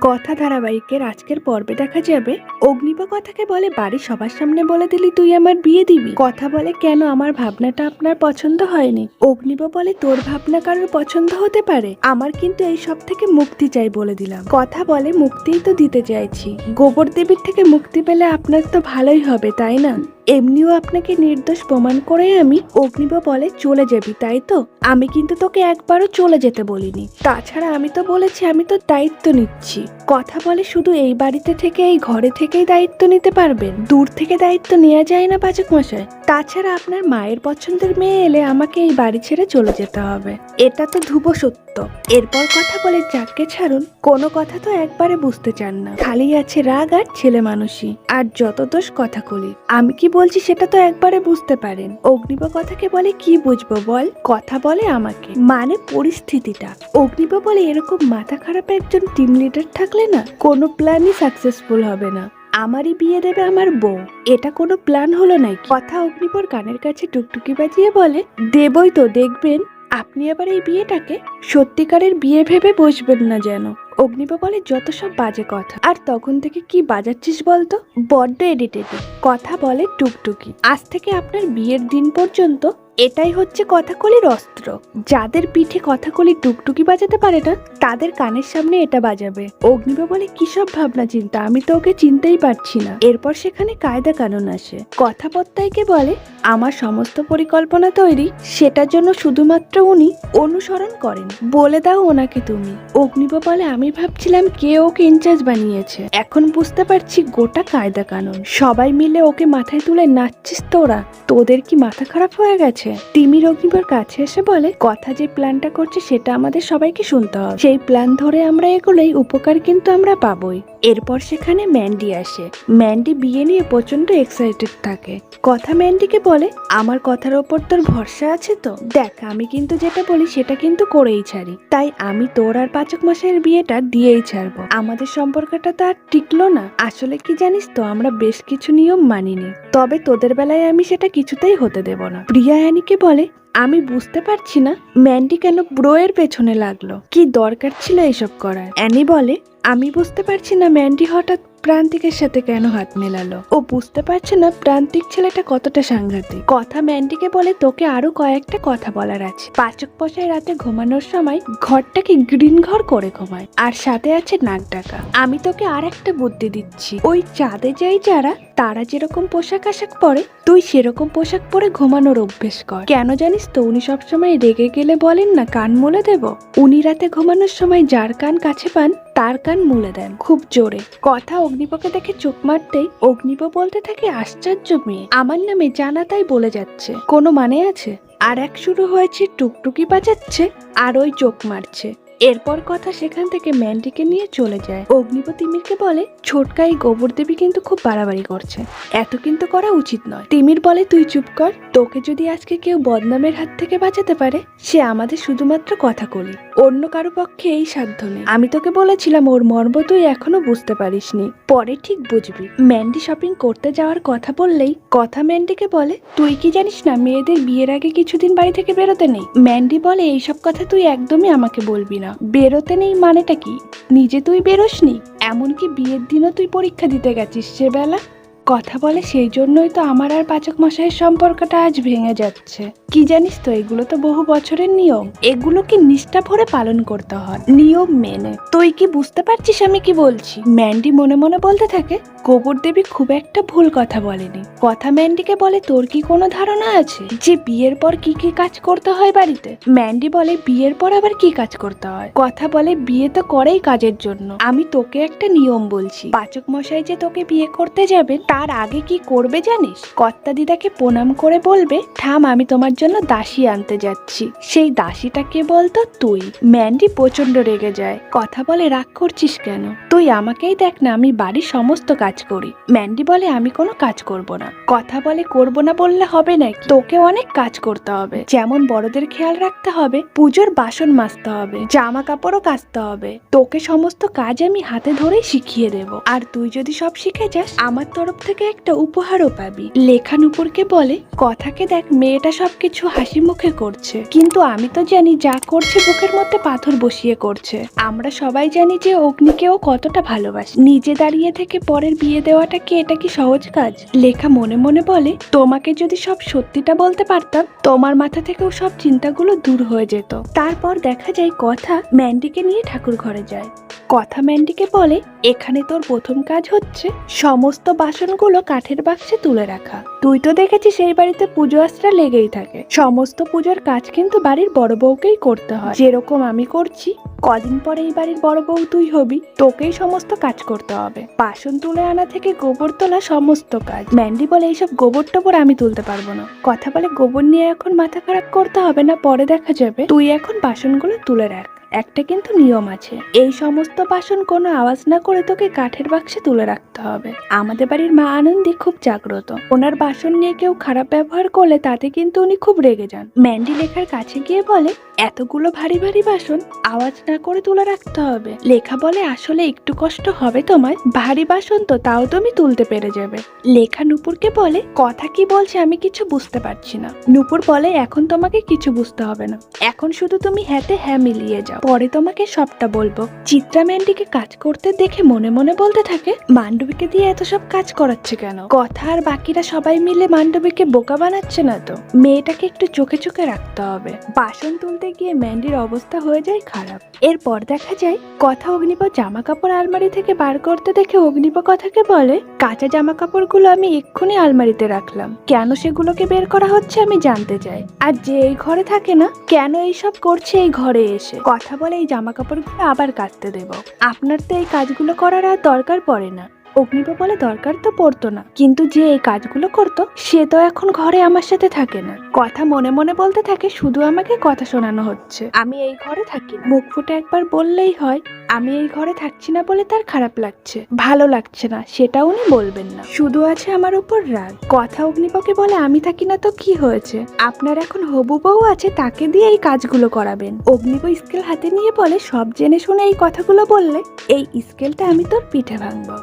কথা ধারাবাহিকের আজকের পর্বে দেখা যাবে। অগ্নিপ কথাকে বলে বাড়ি সবার সামনে বলে দিলি তুই আমার বিয়ে দিবি। কথা বলে কেন আমার ভাবনাটা আপনার পছন্দ হয়নি? অগ্নিপ বলে তোর ভাবনা কারোর পছন্দ হতে পারে? আমার কিন্তু এই সব থেকে মুক্তি চাই বলে দিলাম। কথা বলে মুক্তিই তো দিতে চাইছি। গোবর দেবীর থেকে মুক্তি পেলে আপনার তো ভালোই হবে, তাই না? এমনিও আপনাকে নির্দোষ প্রমাণ করে আমি অগ্নিব বলে চলে যাবি, তাই তো? আমি কিন্তু তোকে একবারও চলে যেতে বলিনি। তাছাড়া আমি তো বলেছি, আমি তো দায়িত্ব নিচ্ছি। কথা বলে শুধু এই বাড়িতে থেকে, এই ঘরে থেকেই দায়িত্ব নিতে পারবেন। দূর থেকে দায়িত্ব নেওয়া যায় না, পাচক মশাই। তাছাড়া আপনার মায়ের পছন্দের মেয়ে এলে আমাকে এই বাড়ি ছেড়ে চলে যেতে হবে। এটা তো ধ্রুব সত্য। এরপর কথা বলে যাকে ছাড়ুন, কোনো কথা তো একবারে বুঝতে চান না। খালি আছে রাগ আর ছেলে মানুষই, আর যত দোষ কথা কলি। আমি কি বলছি সেটা তো একবারে বুঝতে পারেন। অগ্নিব কথাকে বলে কি বুঝব বল? কথা বলে আমাকে। মানে পরিস্থিতিটা। অগ্নিব বলে এরকম মাথা খারাপ একজন টিম লিডার থাকলে না কোনো প্ল্যানই সাকসেসফুল হবে না। আমারই বিয়ে দেবে আমার বউ। এটা কোনো প্ল্যান হলো নাকি? কথা অগ্নিপর কানের কাছে টুকটুকি বাজিয়ে বলে, দেবই তো, দেখবেন। আপনি আবার এই বিয়েটাকে সত্যিকারের বিয়ে ভেবে বসবেন না যেন। অগ্নিপা বলে, যত সব বাজে কথা। আর তখন থেকে কি বাজাচ্ছিস বলতো? বড্ড এডিটেড কথা বলে টুকটুকি। আজ থেকে আপনার বিয়ের দিন পর্যন্ত এটাই হচ্ছে কথাকলির অস্ত্র। যাদের পিঠে কথাকলি টুকটুকি বাজাতে পারে না, তাদের কানের সামনে এটা বাজাবে। অগ্নিবা বলে, কি সব ভাবনা, চিন্তা? আমি তো ওকে চিনতেই পারছি না। এরপর সেখানে কায়দা কানুন আসে। কথাপত্তাইকে বলে, আমার সমস্ত পরিকল্পনা তৈরি, সেটার জন্য শুধুমাত্র উনি অনুসরণ করেন। বলে দাও ওনাকে তুমি। অগ্নিবা বলে, আমি ভাবছিলাম কে ওকে ইনচার্জ বানিয়েছে। এখন বুঝতে পারছি গোটা কায়দা কানুন। সবাই মিলে ওকে মাথায় তুলে নাচছিস তোরা। তোদের কি মাথা খারাপ হয়ে গেছে? তিমির অগ্নিবার কাছে এসে বলে, কথা যে প্ল্যানটা করছে সেটা আমাদের সবাইকে শুনতে হবে। সেই প্ল্যান ধরে আমরা এগোলেই উপকার কিন্তু আমরা পাবোই। এরপর সেখানে ম্যান্ডি আসে। ম্যান্ডি বিয়ে নিয়ে প্রচণ্ড এক্সাইটেড থাকে। কথা ম্যান্ডিকে বলে, আমার কথার ওপর তোর ভরসা আছে তো? দেখ, আমি কিন্তু যেটা বলি সেটা কিন্তু করেই ছাড়ি। তাই আমি তোর আর পাচক মাসের বিয়েটা দিয়েই ছাড়বো। আমাদের সম্পর্কটা তো আর টিকলো না। আসলে কি জানিস তো, আমরা বেশ কিছু নিয়ম মানিনি। তবে তোদের বেলায় আমি সেটা কিছুতেই হতে দেব না। প্রিয়া অ্যানিকে বলে, আমি বুঝতে পারছি না ম্যান্ডি কেন ব্রোয়ের পেছনে লাগল। কি দরকার ছিল এসব করার? অ্যানি বলে, আমি বুঝতে পারছি না ম্যান্ডি হঠাৎ প্রান্তিকের সাথে কেন হাত মেলালো? ও বুঝতে পারছে না প্রান্তিক ছেলেটা কতটা সাংঘাতিক। কথা ম্যান্ডিকে বলে তোকে আরও কয়েকটা কথা বলার আছে। পাচক পশায় রাতে ঘুমানোর সময় ঘরটাকে গ্রিন ঘর করে ঘুমায়, আর সাথে আছে নাক ডাকা। আমি তোকে আর একটা বুদ্ধি দিচ্ছি। ওই চাঁদে যাই যারা, তারা যেরকম পোশাক আশাক পরে, তুই সেরকম পোশাক পরে ঘুমানোর অভ্যেস কর। কেন জানিস তো উনি সবসময় রেগে গেলে বলেন না কান মুলে দেব? উনি রাতে ঘুমানোর সময় যার কান কাছে পান, তার কান মুলে দেন, খুব জোরে। কথা অগ্নিপকে দেখে চোখ মারতেই অগ্নিপ বলতে থাকে, আশ্চর্য মেয়ে, আমার নামে জানা তাই বলে যাচ্ছে। কোনো মানে আছে? আর এক শুরু হয়েছে, টুকটুকি বাজাচ্ছে আর ওই চোখ মারছে। এরপর কথা সেখান থেকে ম্যান্ডিকে নিয়ে চলে যায়। অগ্নিপতি তিমিরকে বলে ছোটকা এই গোবর দেবী কিন্তু খুব বাড়াবাড়ি করছে। এত কিন্তু করা উচিত নয়। তিমির বলে, তুই চুপ কর। তোকে যদি আজকে কেউ বদনামের হাত থেকে বাঁচাতে পারে, সে আমাদের শুধুমাত্র কথা কলি। অন্য কারও পক্ষে এই সাধ্য নেই। আমি তোকে বলেছিলাম, ওর মর্ম তুই এখনও বুঝতে পারিসনি। পরে ঠিক বুঝবি। ম্যান্ডি শপিং করতে যাওয়ার কথা বললেই, কথা ম্যান্ডিকে বলে, তুই কি জানিস না, মেয়েদের বিয়ের আগে কিছুদিন বাড়ি থেকে বেরোতে নেই? ম্যান্ডি বলে, এইসব কথা তুই একদমই আমাকে বলবি না। বেরোতে নেই মানেটা কি? নিজে তুই বেরোসনি? এমনকি বিয়ের দিনও তুই পরীক্ষা দিতে গেছিস সে বেলা কথা বলে সেই জন্যই তো আমার আর পাচক মশাইয়ের সম্পর্কটা আজ ভেঙে যাচ্ছে। কি জানিস তো, এগুলো তো বহু বছরের নিয়ম। এগুলোকে নিষ্ঠা ভরে পালন করতে হয়? নিয়ম মেনে। তুই কি বুঝতে পারছিস আমি কি বলছি? ম্যান্ডি মনে মনে বলতে থাকে, গোবর দেবী খুব একটা ভুল কথা বলেনি। কথা ম্যান্ডিকে বলে তোর কি কোনো ধারণা আছে? যে বিয়ের পর কি কি কাজ করতে হয় বাড়িতে? ম্যান্ডি বলে বিয়ের পর আবার কি কাজ করতে হয়? কথা বলে বিয়ে তো করেই কাজের জন্য। আমি তোকে একটা নিয়ম বলছি। পাচক মশাই যে তোকে বিয়ে করতে যাবেন তার আগে কি করবে জানিস? কর্তা দিদাকে প্রণাম করে বলবে, থাম, আমি তোমার জন্য দাসী আনতে যাচ্ছি। সেই দাসীটা কে বলতো? তুই। ম্যান্ডি প্রচণ্ড রেগে যায়। কথা বলে রাগ করছিস কেন? তুই আমাকেই দেখ না, আমি বাড়ির সমস্ত কাজ করি। ম্যান্ডি বলে, আমি কোনো কাজ করব না। কথা বলে করব না বললে হবে নাকি? তোকে অনেক কাজ করতে হবে। যেমন বড়দের খেয়াল রাখতে হবে, পুজোর বাসন মাজতে হবে জামা কাপড়ও কাচতে হবে। তোকে সমস্ত কাজ আমি হাতে ধরেই শিখিয়ে দেব। আর তুই যদি সব শিখে যাস, আমার তরফ থেকে একটা উপহারও পাবি। লেখা নুপুরকে বলে, কথাকে দেখ, মেয়েটা সবকিছু হাসি মুখে করছে। কিন্তু আমি তো জানি যা করছে বুকের মধ্যে পাথর বসিয়ে করছে। আমরা সবাই জানি যে অগ্নিকেও কতটা ভালোবাসে। নিজে দাঁড়িয়ে থেকে পরের বিয়ে দেওয়াটা কি এটা কি সহজ কাজ? লেখা মনে মনে বলে, তোমাকে যদি সব সত্যিটা বলতে পারতাম, তোমার মাথা থেকেও সব চিন্তাগুলো দূর হয়ে যেত। তারপর দেখা যায়, কথা ম্যান্ডিকে নিয়ে ঠাকুর ঘরে যায়। কথা ম্যান্ডিকে বলে, এখানে তোর প্রথম কাজ হচ্ছে সমস্ত বাসনগুলো কাঠের বাক্সে তুলে রাখা। তুই তো দেখেছিস সেই বাড়িতে পুজো আশ্রা লেগেই থাকে। সমস্ত পুজোর কাজ কিন্তু বাড়ির বড় বউকেই করতে হয়। যেরকম আমি করছি, কদিন পরে এই বাড়ির বড় বউ তুই হবি, তোকেই সমস্ত কাজ করতে হবে। বাসন তুলে আনা থেকে গোবর তোলা সমস্ত কাজ। ম্যান্ডি বলে, এইসব গোবর টোবর আমি তুলতে পারব না। কথা বলে গোবর নিয়ে এখন মাথা খারাপ করতে হবে না, পরে দেখা যাবে। তুই এখন বাসনগুলো তুলে রাখ। একটা কিন্তু নিয়ম আছে। এই সমস্ত বাসন কোনো আওয়াজ না করে তোকে কাঠের বাক্সে তুলে রাখতে হবে। আমাদের বাড়ির মা আনন্দী খুব জাগ্রত। ওনার বাসন নিয়ে কেউ খারাপ ব্যবহার করলে তাতে কিন্তু উনি খুব রেগে যান। ম্যান্ডি লেখার কাছে গিয়ে বলে, এতগুলো ভারী ভারী বাসন আওয়াজ না করে তুলে রাখতে হবে। লেখা বলে আসলে একটু কষ্ট হবে তোমার ভারী বাসন তো তাও তুমি তুলতে পেরে যাবে। লেখা নুপুরকে বলে, কথা কি বলছে আমি কিছু বুঝতে পারছি না। নুপুর বলে, এখন তোমাকে কিছু বুঝতে হবে না। এখন শুধু তুমি হ্যাতে হ্যাঁ মিলিয়ে যাও। পরে তোমাকে সবটা বলব। চিত্রা ম্যান্ডিকে কাজ করতে দেখে মনে মনে বলতে থাকে মান্ডবীকে দিয়ে এত সব কাজ করাচ্ছে কেন? কথা আর বাকিরা সবাই মিলে মান্ডবীকে বোকা বানাচ্ছে না তো। মেয়েটাকে একটু চোখে চোখে রাখতে হবে। বাসন তুলতে গিয়ে ম্যান্ডির অবস্থা হয়ে যায় খারাপ। এরপর দেখা যায়, কথা অগ্নিপ জামা কাপড় আলমারি থেকে বার করতে দেখে অগ্নিপ কথাকে বলে, কাঁচা জামা কাপড়গুলো আমি এক্ষুনি আলমারিতে রাখলাম। কেন সেগুলোকে বের করা হচ্ছে আমি জানতে চাই। আর যে এই ঘরে থাকে না, কেন এইসব করছে এই ঘরে এসে? কথা বলে এই জামা কাপড়গুলো আবার কাটতে দেব। আপনার তো এই কাজগুলো করার আর দরকার পড়ে না। অগ্নিপ বলে দরকার তো পড়তো না। কিন্তু যে এই কাজগুলো করতো, সে তো এখন ঘরে আমার সাথে থাকে না। কথা মনে মনে বলতে থাকে, শুধু আমাকে কথা শোনানো হচ্ছে। আমি এই ঘরে থাকি মুখ ফুটে একবার বললেই হয়, আমি এই ঘরে থাকছি না বলে তার খারাপ লাগছে। ভালো লাগছে না, সেটা উনি বলবেন না। শুধু আছে আমার উপর রাগ। কথা অগ্নিপকে বলে, আমি থাকি না তো কি হয়েছে? আপনার এখন হবু বউ আছে, তাকে দিয়ে এই কাজগুলো করাবেন। অগ্নিপ স্কেল হাতে নিয়ে বলে, সব জেনে শুনে এই কথাগুলো বললে, এই স্কেলটা আমি তোর পিঠে ভাঙবো।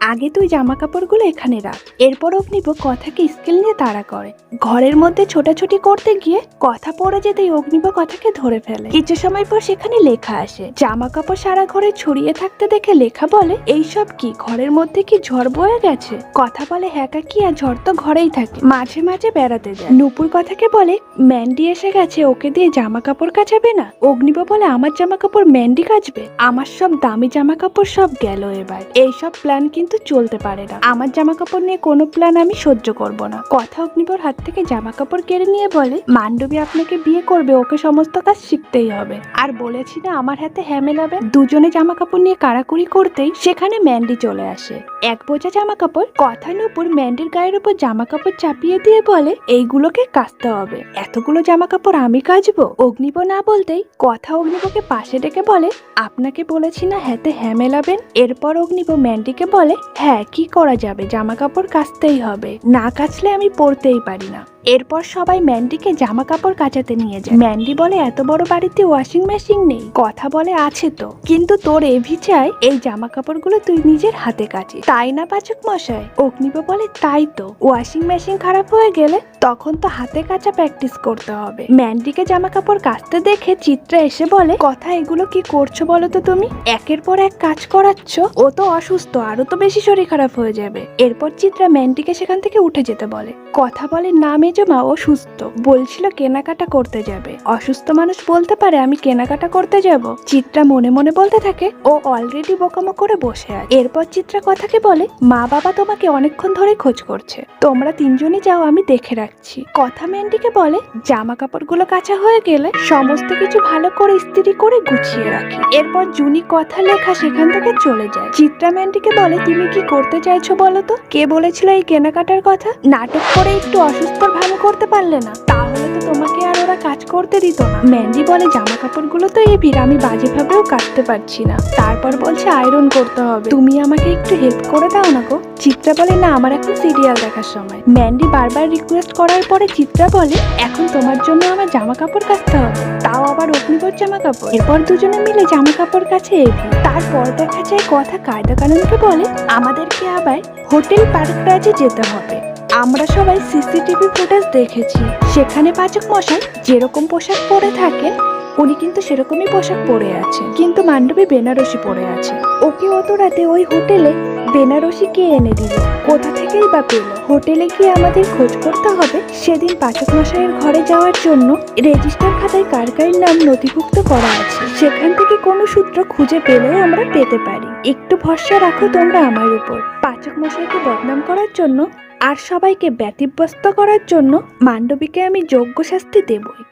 আগে তুই জামা কাপড়গুলো এখানে রাখ। এরপর অগ্নিপ কথাকে স্কেল নিয়ে তাড়া করে। ঘরের মধ্যে ছোটাছুটি করতে গিয়ে কথা পড়ে যেতেই অগ্নিপ কথাকে ধরে ফেলে। কিছু সময় পর সেখানে লেখা আসে। জামা কাপড় সারা ঘরে ছড়িয়ে থাকতে দেখে লেখা বলে, এইসব কি? ঘরের মধ্যে কি ঝড় বয়ে গেছে? কথা বলে হ্যাঁ কি আর ঝড় তো ঘরেই থাকে। মাঝে মাঝে বেড়াতে যায়। নুপুর কথাকে বলে, ম্যান্ডি এসে গেছে, ওকে দিয়ে জামা কাপড় কাচাবে না? অগ্নিব বলে, আমার জামা কাপড় ম্যান্ডি কাচবে? আমার সব দামি জামা কাপড় সব গেল এবার। এইসব প্ল্যান কিন্তু চলতে পারে না। আমার জামা কাপড় নিয়ে কোনো প্ল্যান আমি সহ্য করব না। কথা অগ্নিপর হাত থেকে জামা কাপড় কেড়ে নিয়ে বলে, মান্ডবী আপনাকে বিয়ে করবে, ওকে সমস্ত কাজ শিখতেই হবে। আর বলেছি না, আমার হাতে হ্যাঁ মেলাবে দুজনে জামা কাপড় নিয়ে কারাকুরি করতেই সেখানে ম্যান্ডি চলে আসে। এক বোঝা জামা কাপড় কথা নুপুর ম্যান্ডির গায়ের উপর জামা কাপড় চাপিয়ে দিয়ে বলে, এইগুলোকে কাচতে হবে। এতগুলো জামা কাপড় আমি কাচবো? অগ্নিপ না বলতেই কথা অগ্নিপকে পাশে ডেকে বলে, আপনাকে বলেছি না হ্যাতে হ্যামেলাবেন? এরপর অগ্নিপ ম্যান্ডিকে বলে হ্যাঁ কি করা যাবে? জামা কাপড় কাচতেই হবে। না কাচলে আমি পরতেই পারি না। এরপর সবাই ম্যান্ডিকে জামা কাপড় কাচাতে নিয়ে যায়। ম্যান্ডি বলে, এত বড় বাড়িতে ওয়াশিং মেশিন নেই। কথা বলে, আছে তো। কিন্তু তোর এভি চাই, এই জামা কাপড়গুলো তুই নিজের হাতে কাচিস। তাই না পাচক মশাই? অগ্নিপ বলে, তাই তো। ওয়াশিং মেশিন খারাপ হয়ে গেলে তখন তো হাতে কাচা প্র্যাকটিস করতে হবে। ম্যান্ডিকে জামা কাপড় কাচতে দেখে চিত্রা এসে বলে, কথা এগুলো কি করছ বলো তো তুমি? একের পর এক কাজ করাচ্ছ? ও তো অসুস্থ, আরও তো বেশি শরীর খারাপ হয়ে যাবে। এরপর চিত্রা ম্যান্ডিকে সেখান থেকে উঠে যেতে বলে। কথা বলে না মেজমা ও সুস্থ বলছিল কেনাকাটা করতে যাবে। অসুস্থ মানুষ বলতে পারে, আমি কেনাকাটা করতে যাব। চিত্রা মনে মনে বলতে থাকে, ও অলরেডি বোকামো করে বসে আছে। এরপর চিত্রা কথাকে বলে, মা বাবা তোমাকে অনেকক্ষণ ধরে খোঁজ করছে। তোমরা তিনজনই যাও, আমি দেখে রাখছি। কথা ম্যান্ডিকে বলে জামা কাপড়গুলো কাঁচা হয়ে গেলে সমস্ত কিছু ভালো করে ইস্ত্রি করে গুছিয়ে রাখি। এরপর জুনি কথা লেখা সেখান থেকে চলে যায়। চিত্রা ম্যান্ডিকে বলে, তুমি কি করতে চাইছো বলো তো? কে বলেছিল এই কেনাকাটার কথা? নাটক করে একটু অসুস্থ ভালো করতে পারলে না, তাহলে তো তোমাকে আর ওরা কাজ করতে দিত না। ম্যান্ডি বলে জামা কাপড়গুলো তো এবির আমি বাজেভাবেও কাটতে পারছি না। তারপর বলছে, আয়রন করতে হবে। তুমি আমাকে একটু হেল্প করে দাও না গো। চিত্রা বলে, না, আমার এখন সিরিয়াল দেখার সময়। ম্যান্ডি বারবার রিকোয়েস্ট করার পরে চিত্রা বলে, এখন তোমার জন্য আমার জামা কাপড় কাচতে হবে। তাও আবার অগ্নিবর জামা কাপড় এরপর দুজনে মিলে জামা কাপড় কাছে এগি তারপর দেখা যায়, কথা কায়দা কানুনকে বলে, আমাদেরকে আবার হোটেল পার্ক পার্করাজে যেতে হবে। আমরা সবাই সিসিটিভি ফুটেজ দেখেছি। সেখানে পাচক মশাই যেরকম পোশাক পরে থাকেন উনি কিন্তু সেরকমই পোশাক পরে আছেন। কিন্তু মান্ডবী বেনারসি পরে আছে। ওকে অত রাতে ওই হোটেলে বেনারসি কে এনে দিল? কোথা থেকেই বা পেল? হোটেলে গিয়ে আমাদের খোঁজ করতে হবে? সেদিন পাচক মশাইয়ের ঘরে যাওয়ার জন্য রেজিস্টার খাতায় কার কার নাম নথিভুক্ত করা আছে? সেখান থেকে কোনো সূত্র খুঁজে পেলেও আমরা পেতে পারি। একটু ভরসা রাখো তোমরা আমার উপর। পাচক মশাইকে বদনাম করার জন্য আর সবাইকে ব্যতিব্যস্ত করার জন্য মান্ডবীকে আমি যোগ্য শাস্তি দেবই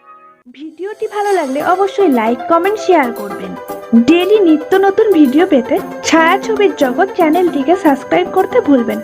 ভিডিওটি ভালো লাগলে অবশ্যই লাইক, কমেন্ট, শেয়ার করবেন ডেলি নিত্য নতুন ভিডিও পেতে ছায়াছবির জগৎ চ্যানেলটিকে সাবস্ক্রাইব করতে ভুলবেন।